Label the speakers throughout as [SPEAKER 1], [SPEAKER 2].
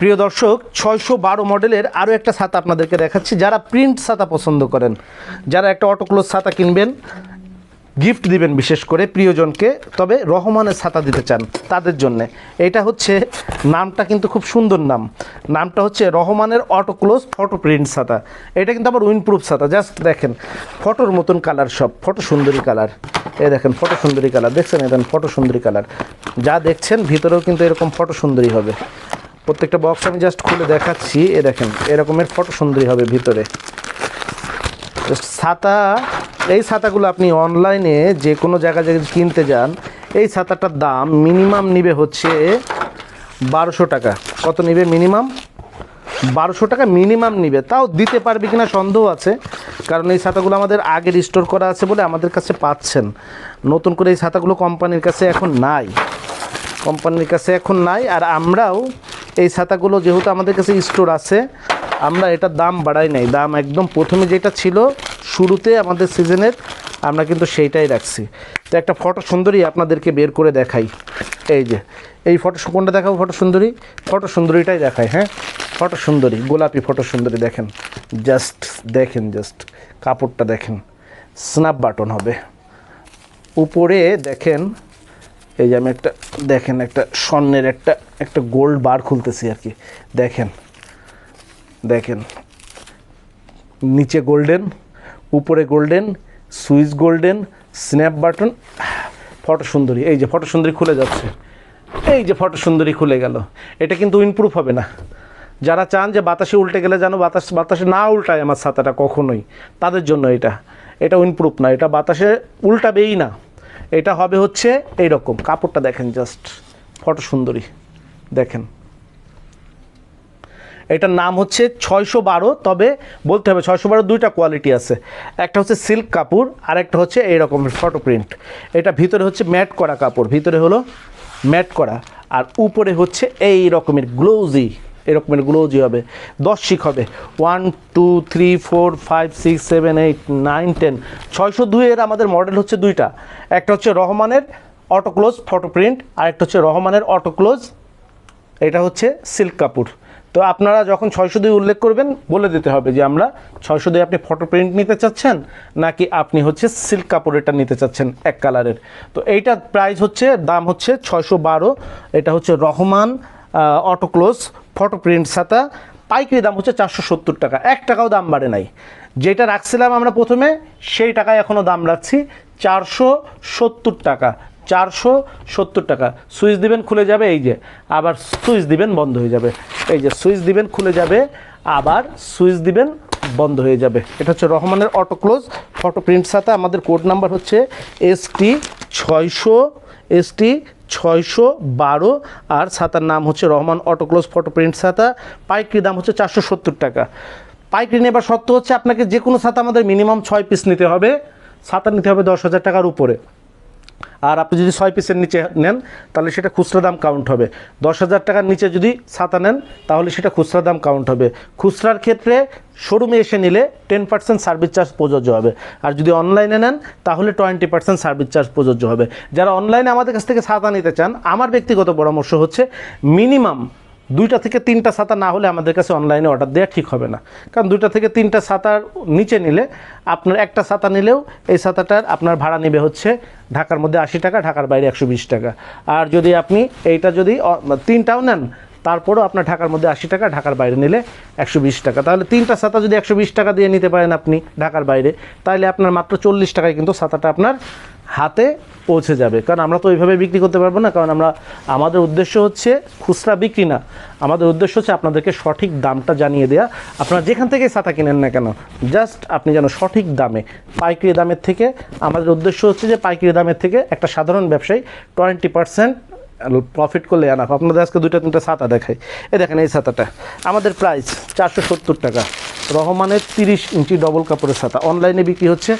[SPEAKER 1] প্রিয় দর্শক, ছয়শো বারো মডেলের আরও একটা ছাতা আপনাদেরকে দেখাচ্ছি। যারা প্রিন্ট ছাতা পছন্দ করেন, যারা একটা অটোক্লোজ ছাতা কিনবেন গিফট দিবেন বিশেষ করে প্রিয়জনকে, তবে রহমানের ছাতা দিতে চান তাদের জন্যে। এটা হচ্ছে, নামটা কিন্তু খুব সুন্দর নাম। নামটা হচ্ছে রহমানের অটোক্লোজ ফটো প্রিন্ট ছাতা। এটা কিন্তু আবার উইনপ্রুফ ছাতা। জাস্ট দেখেন ফটোর মতন কালার সব। ফটো সুন্দরী কালার এই দেখেন ফটো সুন্দরী কালার দেখছেন দেখেন ফটো সুন্দরী কালার যা দেখছেন, ভিতরেও কিন্তু এরকম ফটো সুন্দরী হবে। প্রত্যেকটা বক্স আমি জাস্ট খুলে দেখাচ্ছি। এ দেখেন, এরকমের ফটো সুন্দরী হবে ভিতরে। ছাতা, এই ছাতাগুলো আপনি অনলাইনে যে কোনো জায়গায় যদি কিনতে যান, এই ছাতাটার দাম মিনিমাম নিবে হচ্ছে বারোশো টাকা। কত নিবে মিনিমাম বারোশো টাকা মিনিমাম নিবে। তাও দিতে পারবে কিনা সন্দেহ আছে, কারণ এই ছাতাগুলো আমাদের আগের স্টোর করা আছে বলে আমাদের কাছে পাচ্ছেন। নতুন করে এই ছাতাগুলো কোম্পানির কাছে এখন নাই। কোম্পানির কাছে এখন নাই, আর আমরাও এই ছাতাগুলো যেহেতু আমাদের কাছে স্টোর আছে, আমরা এটার দাম বাড়াই নাই। দাম একদম প্রথমে যেটা ছিল, শুরুতে আমাদের সিজনের, আমরা কিন্তু সেইটাই রাখছি। তো একটা ফটো সুন্দরী আপনাদেরকে বের করে দেখাই। এই যে, এই ফটো কোনটা দেখাবো ফটো সুন্দরী? ফটো সুন্দরীটাই দেখাই হ্যাঁ? ফটো সুন্দরী, গোলাপি ফটো সুন্দরী দেখেন। জাস্ট দেখেন, জাস্ট কাপড়টা দেখেন। স্ন্যাপ বাটন হবে। উপরে দেখেন এই যে আমি একটা, দেখেন একটা স্বর্ণের একটা একটা গোল্ড বার খুলতেছি আর কি। দেখেন দেখেন। নিচে গোল্ডেন উপরে golden switch golden snap button photo সুন্দরী, এই যে ফটো সুন্দরী খুলে যাচ্ছে। এই যে ফটো সুন্দরী খুলে গেল। এটা কিন্তু ইমপ্রুভ হবে না। যারা চান যে বাতাসে উল্টে গেলে যেন বাতাস, বাতাসে না উল্টায় আমার ছাতাটা কখনোই, তাদের জন্য এটা। এটা উইনপ্রুফ না, এটা বাতাসে উল্টাবেই না। এটা হবে হচ্ছে এই রকম কাপড়টা দেখেন জাস্ট ফটো সুন্দরী। দেখেন। এটার নাম হচ্ছে ছয়শো বারো, তবে বলতে হবে ছয়শো বারো দুইটা কোয়ালিটি আছে। একটা হচ্ছে সিল্ক কাপড় আর একটা হচ্ছে এই রকমের ফটো প্রিন্ট এটা ভিতরে হচ্ছে ম্যাট করা কাপড়, ভিতরে হলো ম্যাট করা। আর উপরে হচ্ছে এই রকমের গ্লোজি এরকমের গ্লোজি হবে। দশ শিক হবে। One two three four five six seven eight nine ten ছয়শো দুইয়ের আমাদের মডেল হচ্ছে দুইটা। একটা হচ্ছে রহমানের অটোক্লোজ ফটো প্রিন্ট আর একটা হচ্ছে রহমানের অটোক্লোজ এটা হচ্ছে সিল্ক কাপড়। তো আপনারা যখন ছয়শো দুই উল্লেখ করবেন, বলে দিতে হবে যে আমরা ছয়শো দুই আপনি ফটো প্রিন্ট নিতে চাচ্ছেন, নাকি আপনি হচ্ছে সিল্ক কাপড়েরটা নিতে চাচ্ছেন এক কালারের তো এইটার প্রাইস হচ্ছে, দাম হচ্ছে ছয়শো বারো। এটা হচ্ছে রহমান অটোক্লোজ ফটো প্রিন্ট ছাতা, পাইকারি দাম হচ্ছে চারশো সত্তর টাকা। এক টাকাও দাম বাড়ে নাই। যেটা রাখছিলাম আমরা প্রথমে, সেই টাকায় এখনও দাম রাখছি চারশো সত্তর টাকা। চারশো সত্তর টাকা। সুইচ দিবেন, খুলে যাবে, এই যে। আবার সুইচ দিবেন, বন্ধ হয়ে যাবে। এই যে, সুইচ দিবেন, খুলে যাবে। আবার সুইচ দিবেন, বন্ধ হয়ে যাবে। এটা হচ্ছে রহমানের অটোক্লোজ ফটো প্রিন্ট সাথে আমাদের কোড নাম্বার হচ্ছে এস টি ছয়শো এস টি ছয়শো বারো, আর ছাতার নাম হচ্ছে রহমান অটোক্লোজ ফটো প্রিন্ট ছাতা। পাইকারি দাম হচ্ছে চারশো সত্তর টাকা। পাইকারি নেবার সত্ত্বেও হচ্ছে আপনাকে যে কোনো ছাতা আমাদের মিনিমাম ছয় পিস নিতে হবে। ছাতা নিতে হবে দশ হাজার টাকার উপরে। আর আপনি যদি ছয় পিসের নিচে নেন, তাহলে সেটা খুচরা দাম কাউন্ট হবে। দশ হাজার টাকার নিচে যদি ছাতা নেন, তাহলে সেটা খুচরা দাম কাউন্ট হবে। খুচরার ক্ষেত্রে শোরুমে এসে নিলে টেন পার্সেন্ট সার্ভিস চার্জ প্রযোজ্য হবে। আর যদি অনলাইনে নেন, তাহলে টোয়েন্টি পার্সেন্ট সার্ভিস চার্জ প্রযোজ্য হবে। যারা অনলাইনে আমাদের কাছ থেকে ছাতা নিতে চান, আমার ব্যক্তিগত পরামর্শ হচ্ছে মিনিমাম দুইটা থেকে তিনটা ছাতা না হলে আমাদের কাছে অনলাইনে অর্ডার দেওয়া ঠিক হবে না। কারণ দুইটা থেকে তিনটা ছাতার নিচে নিলে আপনার একটা ছাতা নিলেও এই ছাতাটার আপনার ভাড়া নেবে হচ্ছে ঢাকার মধ্যে আশি টাকা, ঢাকার বাইরে একশো বিশ টাকা। আর যদি আপনি এইটা যদি তিনটাও নেন তারপরেও আপনার ঢাকার মধ্যে আশি টাকা, ঢাকার বাইরে নিলে একশো বিশ টাকা। তাহলে তিনটা ছাতা যদি একশো বিশ টাকা দিয়ে নিতে পারেন আপনি ঢাকার বাইরে তাহলে আপনার মাত্র চল্লিশ টাকায় কিন্তু ছাতাটা আপনার হাতে পৌঁছে যাবে। কারণ আমরা তো ওইভাবে বিক্রি করতে পারব না, কারণ আমরা, আমাদের উদ্দেশ্য হচ্ছে খুচরা বিক্রি না। আমাদের উদ্দেশ্য হচ্ছে আপনাদেরকে সঠিক দামটা জানিয়ে দেওয়া আপনারা যেখান থেকে ছাতা কিনেন না কেন, জাস্ট আপনি যেন সঠিক দামে, পাইকারি দামের থেকে, আমাদের উদ্দেশ্য হচ্ছে যে পাইকারি দামের থেকে একটা সাধারণ ব্যবসায়ী টোয়েন্টি পার্সেন্ট প্রফিট করলে আনাফ আপনাদের আজকে দুইটা, তিনটা ছাতা দেখাই। এ দেখেন এই ছাতাটা। আমাদের প্রাইস চারশো সত্তর টাকা। রহমানের তিরিশ ইঞ্চি ডবল কাপড়ের ছাতা। অনলাইনে বিক্রি হচ্ছে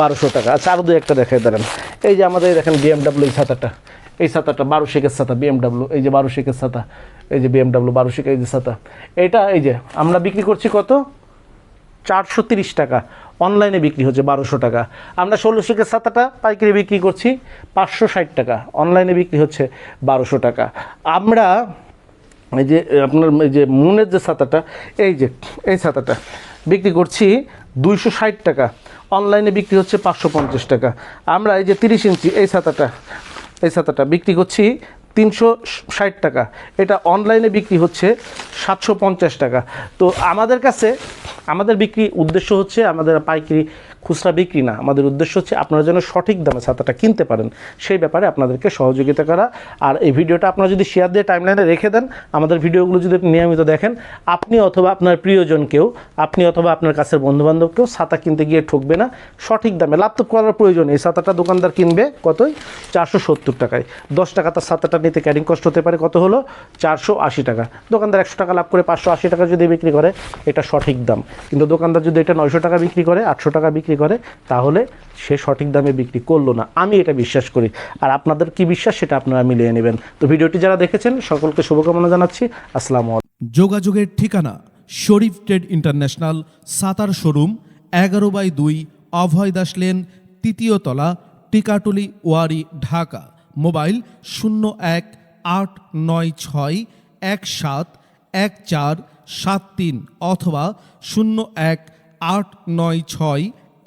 [SPEAKER 1] বারোশো টাকা। আচ্ছা আরও দু একটা দেখাই, দাঁড়ান। এই যে আমাদের দেখেন বিএমডাব্লিউ এই ছাতাটা। এই ছাতাটা বারো শেখের ছাতা বিএমডাব্লিউ এই যে বারো শেখের ছাতা। এই যে বিএমডাব্লিউ বারো শেখের এই যে ছাতা। এটা এই যে আমরা বিক্রি করছি কত? চারশো তিরিশ টাকা। অনলাইনে বিক্রি হচ্ছে বারোশো টাকা। আমরা ষোলোশো কে ছাতাটা পাইকারি বিক্রি করছি পাঁচশো ষাট টাকা। অনলাইনে বিক্রি হচ্ছে বারোশো টাকা। আমরা এই যে, আপনার এই যে মুনের যে ছাতাটা, এই যে, এই ছাতাটা বিক্রি করছি দুইশো ষাট টাকা। অনলাইনে বিক্রি হচ্ছে পাঁচশো পঞ্চাশ টাকা। আমরা এই যে তিরিশ ইঞ্চি এই ছাতাটা এই ছাতাটা বিক্রি করছি তিনশো ষাট টাকা। এটা অনলাইনে বিক্রি হচ্ছে সাতশো পঞ্চাশ টাকা। তো আমাদের কাছে, আমাদের বিক্রি উদ্দেশ্য হচ্ছে আমাদের পাইকারি খুচরা বিক্রি না। আমাদের উদ্দেশ্য হচ্ছে আপনারা যেন সঠিক দামে ছাতাটা কিনতে পারেন। সেই ব্যাপারে আপনাদেরকে সহযোগিতা করা। আর এই ভিডিওটা আপনারা যদি শেয়ার দিয়ে টাইমলাইনে রেখে দেন, আমাদের ভিডিওগুলো যদি নিয়মিত দেখেন, আপনি অথবা আপনার প্রিয়জনকেও আপনি অথবা আপনার কাছের বন্ধুবান্ধবকেও ছাতা কিনতে গিয়ে ঠকবে না। সঠিক দামে লাভ করার প্রয়োজন এই ছাতাটা দোকানদার কিনবে কতই? চারশো সত্তর টাকায়। দশ টাকা তার ছাতাটা নিতে ক্যারিং কষ্ট হতে পারে কত হলো? চারশো আশি টাকা। দোকানদার একশো টাকা লাভ করে পাঁচশো আশি টাকা যদি বিক্রি করে, এটা সঠিক দাম। কিন্তু দোকানদার যদি এটা নয়শো টাকা বিক্রি করে, আটশো টাকা বিক্রি করে, তাহলে সে সঠিক দামে বিক্রি করল না। আমি এটা বিশ্বাস করি। আর আপনাদের কি বিশ্বাস, সেটা আপনারা মিলিয়ে নেবেন। তো ভিডিওটি যারা দেখেছেন, সকলকে শুভকামনা জানাচ্ছি। আসসালামু
[SPEAKER 2] যোগাযোগের ঠিকানা Sharif trade international, Sattar showroom, এগারো বাই দুই, অভয় দাস লেন, তৃতীয় তলা, টিকাটুলি, ওয়ারি, ঢাকা। মোবাইল শূন্য এক, আট, নয়, ছয়, এক, সাত, এক, চার, সাত, তিন, অথবা শূন্য এক, আট, নয়, ছয়